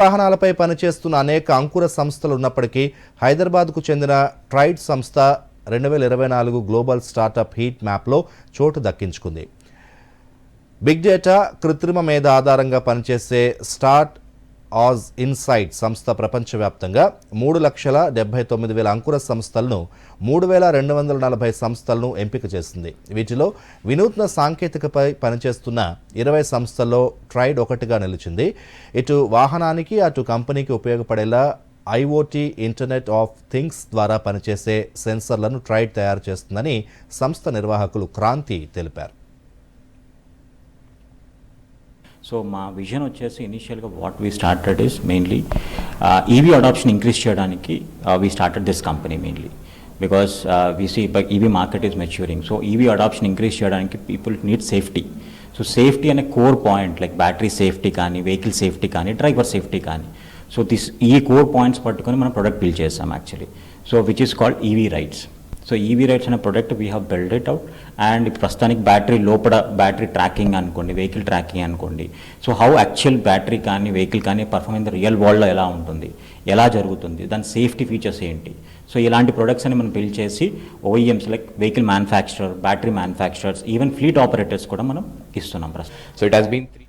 వాహనాలపై పనిచేస్తున్న అనేక అంకుర సంస్థలు ఉన్నప్పటికీ హైదరాబాద్కు చెందిన ట్రైడ్ సంస్థ రెండు వేల ఇరవై నాలుగు గ్లోబల్ స్టార్టప్ హీట్ మ్యాప్లో చోటు దక్కించుకుంది. బిగ్ డేటా కృత్రిమ మీద ఆధారంగా పనిచేసే స్టార్ట్ ఆజ్ ఇన్సైట్ సంస్థ ప్రపంచవ్యాప్తంగా మూడు లక్షల డెబ్బై తొమ్మిది వేల అంకుర సంస్థలను మూడు వేల రెండు వందల నలభై సంస్థలను ఎంపిక చేసింది. వీటిలో వినూత్న సాంకేతికపై పనిచేస్తున్న ఇరవై సంస్థల్లో ట్రైడ్ ఒకటిగా నిలిచింది. ఇటు వాహనానికి అటు కంపెనీకి ఉపయోగపడేలా ఐఓటీ ఇంటర్నెట్ ఆఫ్ థింగ్స్ ద్వారా పనిచేసే సెన్సర్లను ట్రైడ్ తయారు చేస్తుందని సంస్థ నిర్వాహకులు క్రాంతి తెలిపారు. సో మా విజన్ వచ్చేసి ఇనిషియల్గా what we started is mainly EV adoption increase చేయడానికి we started this company mainly because we see EV market is maturing so EV adoption increase చేయడానికి people need safety so safety అనే core point like battery safety కానీ vehicle safety కానీ driver safety కానీ. So this ఈ core points పట్టుకొని మనం product build చేస్తాం actually so which is called EV rights so EV rights అనే product we have build it out and ప్రస్తుతానికి battery లోపల బ్యాటరీ ట్రాకింగ్ అనుకోండి వెహికల్ ట్రాకింగ్ అనుకోండి. సో హౌ యాక్చువల్ బ్యాటరీ కానీ వెహికల్ కానీ పర్ఫార్మ్ ఇన్ ద రియల్ వరల్డ్లో ఎలా ఉంటుంది? ఎలా జరుగుతుంది? దాని సేఫ్టీ ఫీచర్స్ ఏంటి? సో ఇలాంటి ప్రొడక్ట్స్ అని మనం బిల్డ్ చేసి OEMs like vehicle manufacturer battery manufacturers even fleet operators కూడా మనం ఇస్తున్నాం ప్రస్తుతం. So it has been three